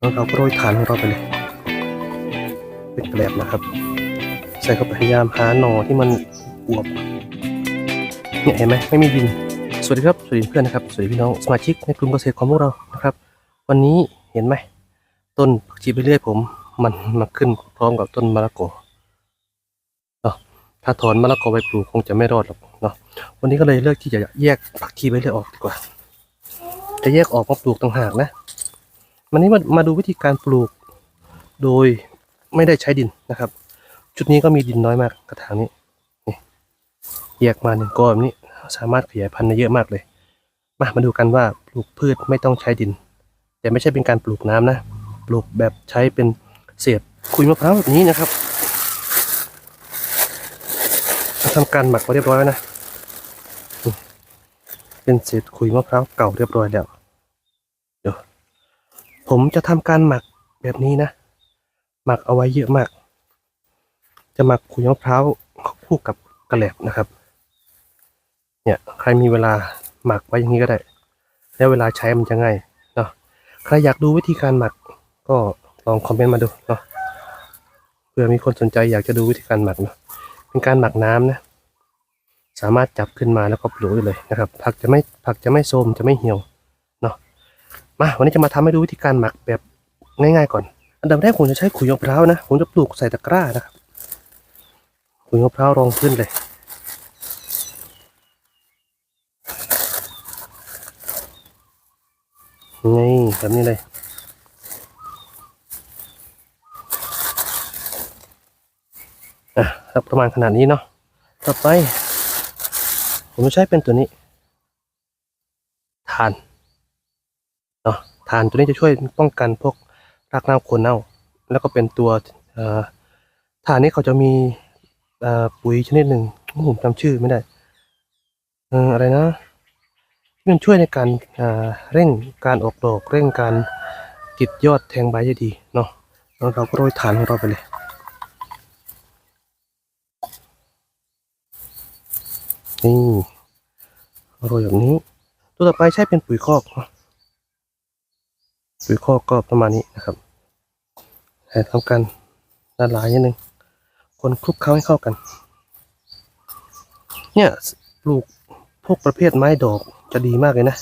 แล้วเราก็โรยฐานของเราไปเลยเป็นแกลบนะครับ ใส่เข้าไปพยายามหาหน่อที่มันอวบเนี่ยเห็นไหมไม่มีดิน สวัสดีครับ สวัสดีเพื่อนนะครับ สวัสดีพี่น้องสมาชิกในกลุ่มเกษตรของพวกเรานะครับ วันนี้เห็นไหมต้นผักชีไปเรื่อยผม มันมาขึ้นพร้อมกับต้นมะละกอเนาะถ้าถอนมะละกอไปปลูกคงจะไม่รอดหรอกเนาะวันนี้ก็เลยเลือกที่จะแยกผักชีไปเรื่อยออกดีกว่า จะแยกออกมาปลูกต่างหากนะ วันนี้มามาดูวิธีการปลูก โดยไม่ได้ใช้ดินนะครับ ชุดนี้ก็มีดินน้อยมากกระถางนี้นี่แยกมาหนึ่งก้อนแบบนี้สามารถขยายพันธุ์ได้เยอะมากเลย มามาดูกันว่าปลูกพืชไม่ต้องใช้ดิน แต่ไม่ใช่เป็นการปลูกน้ำนะ ปลูกแบบใช้เป็นเศษคุยมะพร้าวแบบนี้นะครับทำการหมักไว้เรียบร้อยแล้วนะ เป็นเศษคุยมะพร้าวเก่าเรียบร้อยแล้ว ผมจะทำการหมักแบบนี้นะ หมักเอาไว้เยอะมาก จะหมักขุยมะพร้าวคู่กับกระแหลบนะครับ เนี่ยใครมีเวลาหมักไว้อย่างนี้ก็ได้ แล้วเวลาใช้มันจะง่ายเนาะใครอยากดูวิธีการหมักก็ลองคอมเมนต์มาดูเนาะเผื่อมีคนสนใจอยากจะดูวิธีการหมักเนาะเป็นการหมักน้ำนะ สามารถจับขึ้นมาแล้วก็ปลูกได้เลยนะครับ ผักจะไม่ผักจะไม่โทรมจะไม่เหี่ยว มาวันนี้จะมาทำให้ดูวิธีการหมักแบบง่ายๆก่อน อันดับแรกผมจะใช้ขุยมะพร้าวนะผมจะปลูกใส่ตะกร้านะครับขุยมะพร้าวรองพื้นเลย นี่แบบนี้เลยอะครับประมาณขนาดนี้เนาะต่อไป ผมจะใช้เป็นตัวนี้ทาน นาะทานตัวนี้จะช่วยป้องกันพวกรากเน่าโคนเน่า แล้วก็เป็นตัวเอ่อทานนี้เขาจะมีปุ๋ยชนิดหนึ่งผมจำชื่อไม่ได้อออะไรนะที่มันช่วยในการเอ่อเร่งการออกดอกเร่งการติดยอดแทงใบได้ดีเนาะแล้วเราก็โรยฐานของเราไปเลยนี่โรยแบบนี้ ตัวต่อไปใช้เป็นปุ๋ยคอกเนาะ ปุ๋ยคอกก็ประมาณนี้นะครับแต่ทำการละลายนิดนึง คนคลุกเคล้าให้เข้ากัน เนี่ยปลูกพวกประเภทไม้ดอกจะดีมากเลยนะ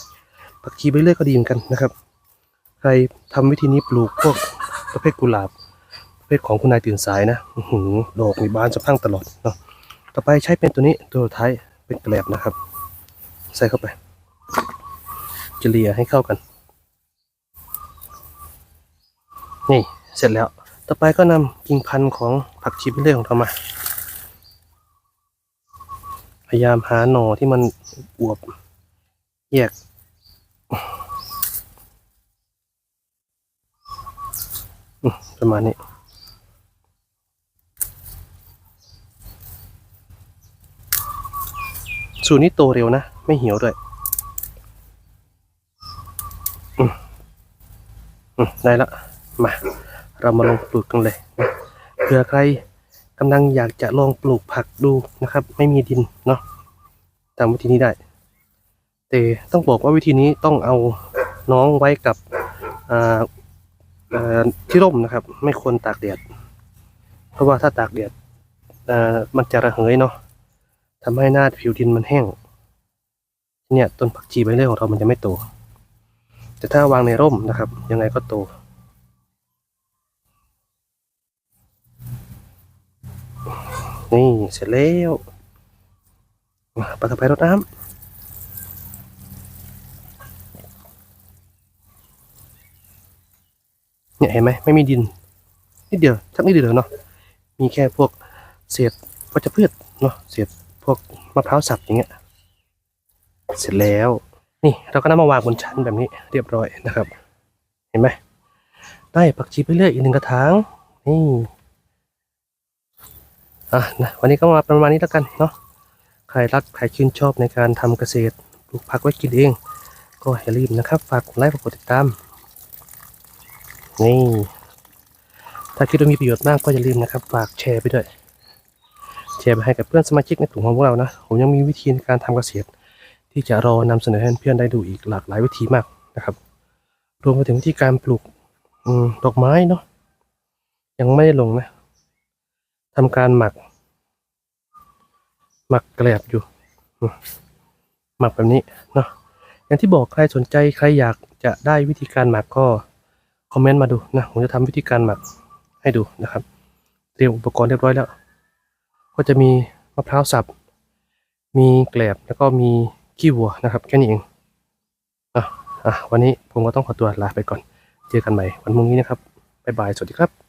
ผักชีใบเลื่อยก็ดีเหมือนกันนะครับ ใครทำวิธีนี้ปลูกพวกประเภทกุหลาบ ประเภทของคุณนายตื่นสายนะหืดอกมีบานสะพั่งตลอดเนาะต่อไปใช้เป็นตัวนี้ตัวท้ายเป็นแกลบนะครับ ใส่เข้าไปเจเลียให้เข้ากัน นี่เสร็จแล้ว ต่อไปก็นำกิ่งพันธุ์ของผักชีไปเรื่ของเรามา พยายามหาหน่อที่มันอวบแยกประมาณนี้ สูตรนี้โตเร็วนะ ไม่เหี่ยวด้วยอืมอืมได้ละ มา เรามาลองปลูกกันเลยนะเผื่อใครกำลังอยากจะลองปลูกผักดูนะครับ ไม่มีดินเนาะตามวิธีนี้ได้ แต่ต้องบอกว่าวิธีนี้ต้องเอาน้องไว้กับที่ร่มนะครับ ไม่ควรตากแดดเพราะว่าถ้าตากแดดมันจะระเหยเนาะทำให้หน้าผิวดินมันแห้ง เนี่ยต้นผักชีใบเลื่อยของเรามันจะไม่โต แต่ถ้าวางในร่มนะครับ ยังไงก็โต นี่เสร็จแล้วมาปลาตะไคร้รดน้ำเนี่ยเห็นไหมไม่มีดินนิดเดียวชักนิดเดียวเนาะมีแค่พวกเศษวัชพืชเนาะเศษพวกมะพร้าวสับอย่างเงี้ยเสร็จแล้ว นี่เราก็นำมาวางบนชั้นแบบนี้เรียบร้อยนะครับ เห็นไหมได้ผักชีไปเรื่อยอีกหนึ่งกระถางนี่ อะนะวันนี้ก็มาประมาณนี้แล้วกันเนาะใครรักใครชื่นชอบในการทำเกษตรปลูกผักไว้กินเอง ก็อย่าลืมนะครับ ฝากกดไลค์ฝากกดติดตามนี่ถ้าคิดว่ามีประโยชน์มากก็อย่าลืมนะครับ ฝากแชร์ไปด้วยแชร์ไปให้กับเพื่อนสมาชิกในกลุ่มของพวกเรานะผมยังมีวิธีในการทำเกษตร ที่จะรอนำเสนอให้เพื่อนได้ดูอีกหลากหลายวิธีมากนะครับ รวมไปถึงวิธีการปลูกอืดอกไม้เนาะยังไม่ได้ลงนะ ทำการหมัก หมักแกลบอยู่ หมักแบบนี้เนาะอย่างที่บอกใครสนใจใครอยากจะได้วิธีการหมักก็คอมเมนต์มาดูนะผมจะทำวิธีการหมักให้ดูนะครับ เตรียมอุปกรณ์เรียบร้อยแล้ว ก็จะมีมะพร้าวสับ มีแกลบแล้วก็มีขี้วัวนะครับ แค่นี้เองอะอะวันนี้ผมก็ต้องขอตัวลาไปก่อน เจอกันใหม่วันพรุ่งนี้นะครับบ๊ายบาย สวัสดีครับ